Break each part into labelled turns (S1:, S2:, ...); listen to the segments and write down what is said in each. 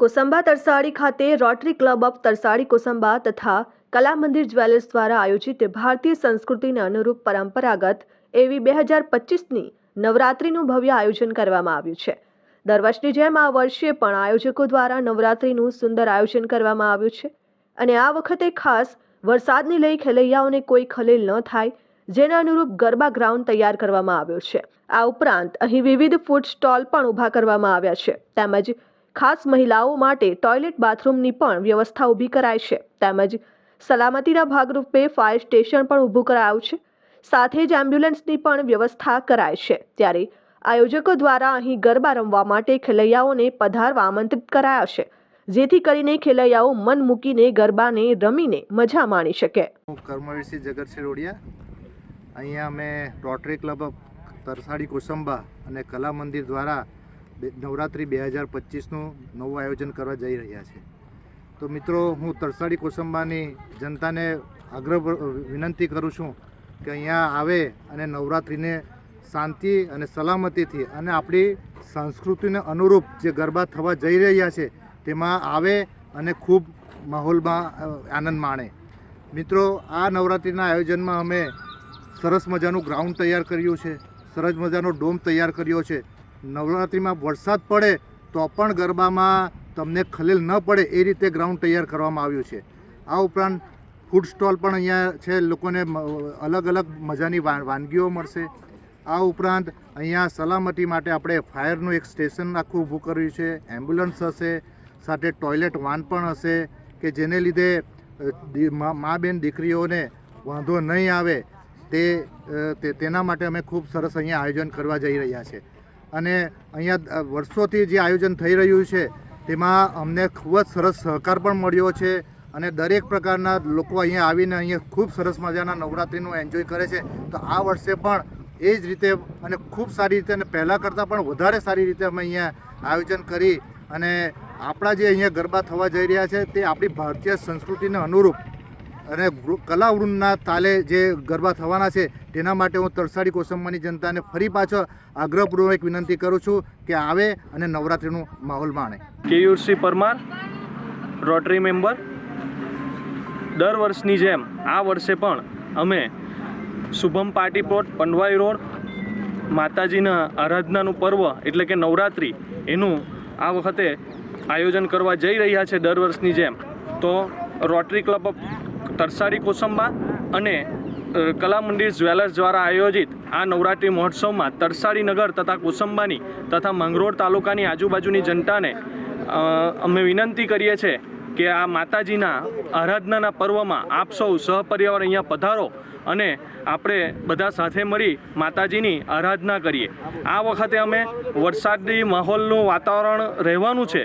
S1: કોસંબા તરસાડી ખાતે rotary club of Tarsadi Kosamba તથા કલા મંદિર જ્વેલર્સ દ્વારા આયોજિત ભારતીય સંસ્કૃતિને અનુરૂપ પરંપરાગત એવી બે હજાર પચીસની નવરાત્રિનું ભવ્ય આયોજન કરવામાં આવ્યું છે. દર વર્ષની જેમ આ વર્ષે પણ આયોજકો દ્વારા નવરાત્રિનું સુંદર આયોજન કરવામાં આવ્યું છે અને આ વખતે ખાસ વરસાદને લઈ ખેલૈયાઓને કોઈ ખલેલ ન થાય, જેના અનુરૂપ ગરબા ગ્રાઉન્ડ તૈયાર કરવામાં આવ્યો છે. આ ઉપરાંત અહીં વિવિધ ફૂડ સ્ટોલ પણ ઊભા કરવામાં આવ્યા છે. તેમજ ખાસ મહિલાઓ માટે ટોયલેટ બાથરૂમની પણ વ્યવસ્થા ઊભી કરાઈ છે. તેમજ સલામતીના ભાગરૂપે ફાયર સ્ટેશન પણ ઊભું કરાયું છે. સાથે જ એમ્બ્યુલન્સની પણ વ્યવસ્થા કરાય છે. ત્યારે આયોજકો દ્વારા અહીં ગરબા રમવા માટે ખેલૈયાઓને પધારવા આમંત્રિત કરાયા છે. જેથી કરીને ખેલૈયાઓ મન મૂકીને ગરબાને રમીને મજા માણી શકે.
S2: કર્મવીરસિંહ જગતસિંહ રોડિયા. અહીંયા અમે રોટરી ક્લબ તરસાડી કુસંબા અને કલા મંદિર દ્વારા નવરાત્રિ બે હજાર પચીસનું નવું આયોજન કરવા જઈ રહ્યા છે. તો મિત્રો, હું તરસાડી કોસંબાની જનતાને આગ્રહ વિનંતી કરું છું કે અહીંયા આવે અને નવરાત્રિને શાંતિ અને સલામતીથી અને આપણી સંસ્કૃતિને અનુરૂપ જે ગરબા થવા જઈ રહ્યા છે, તેમાં આવે અને ખૂબ માહોલમાં આનંદ માણે. મિત્રો, આ નવરાત્રિના આયોજનમાં અમે સરસ મજાનું ગ્રાઉન્ડ તૈયાર કર્યું છે, સરસ મજાનો ડોમ તૈયાર કર્યો છે નવરાત્રિમાં વરસાદ પડે તો પણ ગરબામાં તમને ખલેલ ન પડે એ રીતે ગ્રાઉન્ડ તૈયાર કરવામાં આવ્યું છે. આ ઉપરાંત ફૂડ સ્ટોલ પણ અહીંયા છે, લોકોને અલગ અલગ મજાની વાનગીઓ મળશે. આ ઉપરાંત અહીંયા સલામતી માટે આપણે ફાયરનું એક સ્ટેશન આખું ઊભું કર્યું છે, એમ્બ્યુલન્સ હશે, સાથે ટોયલેટ વાન પણ હશે કે જેને લીધે મા બેન દીકરીઓને વાંધો નહીં આવે તે, તેના માટે અમે ખૂબ સરસ અહીંયા આયોજન કરવા જઈ રહ્યા છે. અને અહીંયા વર્ષોથી જે આયોજન થઈ રહ્યું છે, તેમાં અમને ખૂબ જ સરસ સહકાર પણ મળ્યો છે અને દરેક પ્રકારના લોકો અહીંયા આવીને અહીંયા ખૂબ સરસ મજાના નવરાત્રિનું એન્જોય કરે છે. તો આ વર્ષે પણ એ જ રીતે અને ખૂબ સારી રીતે અને પહેલાં કરતાં પણ વધારે સારી રીતે અમે અહીંયા આયોજન કરી અને આપણા જે અહીંયા ગરબા થવા જઈ રહ્યા છે, તે આપણી ભારતીય સંસ્કૃતિને અનુરૂપ અને કલાવૃંદના તાલે જે ગરબા થવાના છે, તેના માટે હું તરસાડી કોસંબાની જનતાને ફરી પાછો આગ્રહપૂર્વક વિનંતી કરું છું કે આવે અને નવરાત્રિનું માહોલ માણે.
S3: Keyursinh Parmar, rotary member. દર વર્ષની જેમ આ વર્ષે પણ અમે Shubham party plot, Pandvai road, માતાજીના આરાધનાનું પર્વ એટલે કે નવરાત્રિ એનું આ વખતે આયોજન કરવા જઈ રહ્યા છે દર વર્ષની જેમ. તો rotary club of Tarsadi Kosamba અને કલા મંદિર જ્વેલર્સ દ્વારા આયોજિત આ નવરાત્રિ મહોત્સવમાં તરસારી નગર તથા કોસંબાની તથા મંગરોળ તાલુકાની આજુબાજુની જનતાને અમે વિનંતી કરીએ છીએ કે આ માતાજીના આરાધનાના પર્વમાં આપ સૌ સહપરિવાર અહીંયા પધારો અને આપણે બધા સાથે મળી માતાજીની આરાધના કરીએ. આ વખતે અમે વરસાદી માહોલનું વાતાવરણ રહેવાનું છે.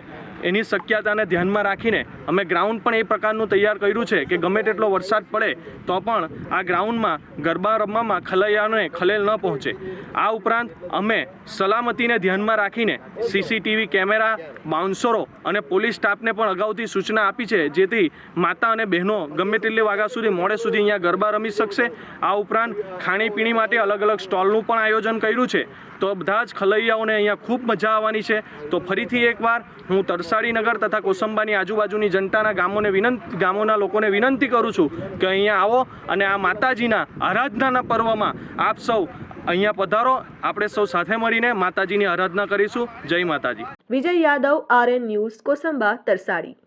S3: એની શક્યતાને ધ્યાનમાં રાખીને અમે ગ્રાઉન્ડ પણ એ પ્રકારનું તૈયાર કર્યું છે કે ગમે તેટલો વરસાદ પડે, તો પણ આ ગ્રાઉન્ડમાં ગરબા રમવામાં ખલૈયાને ખલેલ ન પહોંચે. આ ઉપરાંત અમે સલામતીને ધ્યાનમાં રાખીને સીસીટીવી કેમેરા, બાઉન્સરો અને પોલીસ સ્ટાફને પણ અગાઉથી સૂચના આપી છે, જેથી માતા અને બહેનો ગમે તેટલી વાગ્યા સુધી મોડે સુધી અહીંયા ગરબા રમી શકશે. આ ઉપરાંત ખાણીપીણી માટે અલગ અલગ સ્ટોલનું પણ આયોજન કર્યું છે. તો બધા જ ખલૈયાઓને અહીંયા ખૂબ મજા આવવાની છે. તો ફરીથી એકવાર હું તરસાડી નગર તથા કોસંબાની આજુબાજુની જનતાના ગામોને વિનંતી, ગામોના લોકોને વિનંતી કરું છું કે અહીંયા આવો અને આ માતાજીના આરાધનાના પર્વમાં આપ સૌ અહીંયા પધારો. આપણે સૌ સાથે મળીને માતાજીની આરાધના કરીશું. જય માતાજી.
S1: Vijay Yadav, RN news, Kosamba, Tarsadi.